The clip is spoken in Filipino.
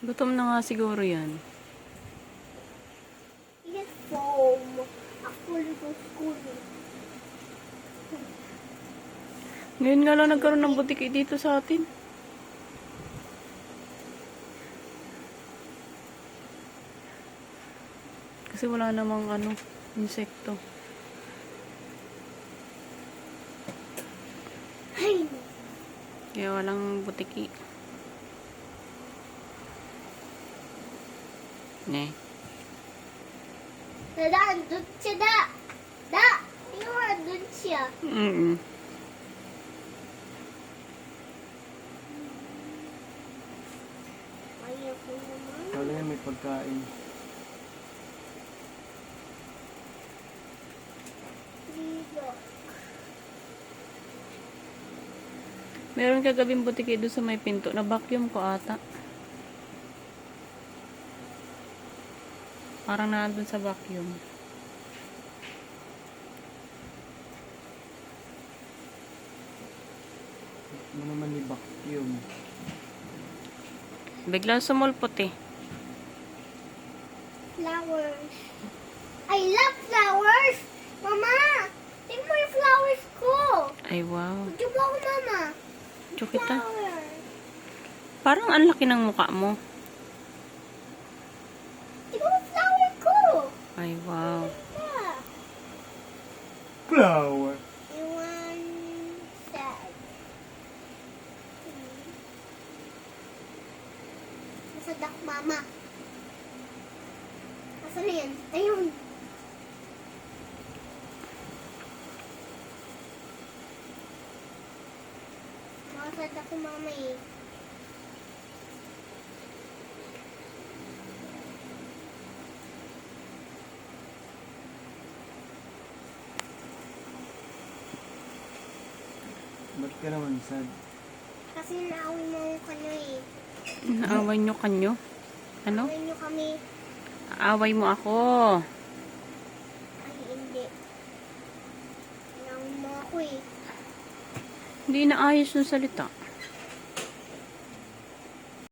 Gutom na nga siguro yan. Yes, foam. Actually, for school. Ngayon nga lang nagkaroon ng butiki dito sa atin. Kasi wala namang ano, insekto. Ay, Kaya walang butiki. Ne. Dada, andun siya, da. Da, yung andun siya. Mm naman. Wala yan, may pagkain. Meron kagabing butiki doon sa may pinto. Na vacuum ko ata. Parang nandun sa vacuum. Ano naman ni vacuum? Bigla sumulpot eh. Flowers. I love flowers! Mama! Tingnan mo yung flowers ko! Ay wow. Ito mo ako, Mama. Chukita. Flowers. Parang ang laki ng mukha mo. Tingnan mo yung flower ko! Ay wow. Flower. Duck, Mama. Nasaan na yan? Ayun. Duck ko, Mama eh. Ba't ka naman sad? Kasi naawin mo ako kanya eh. Naaway nyo kanyo? Ano? Awin niyo kami. Away mo ako. Ay, hindi. Naawin mo ako eh. Hindi naayos yung salita.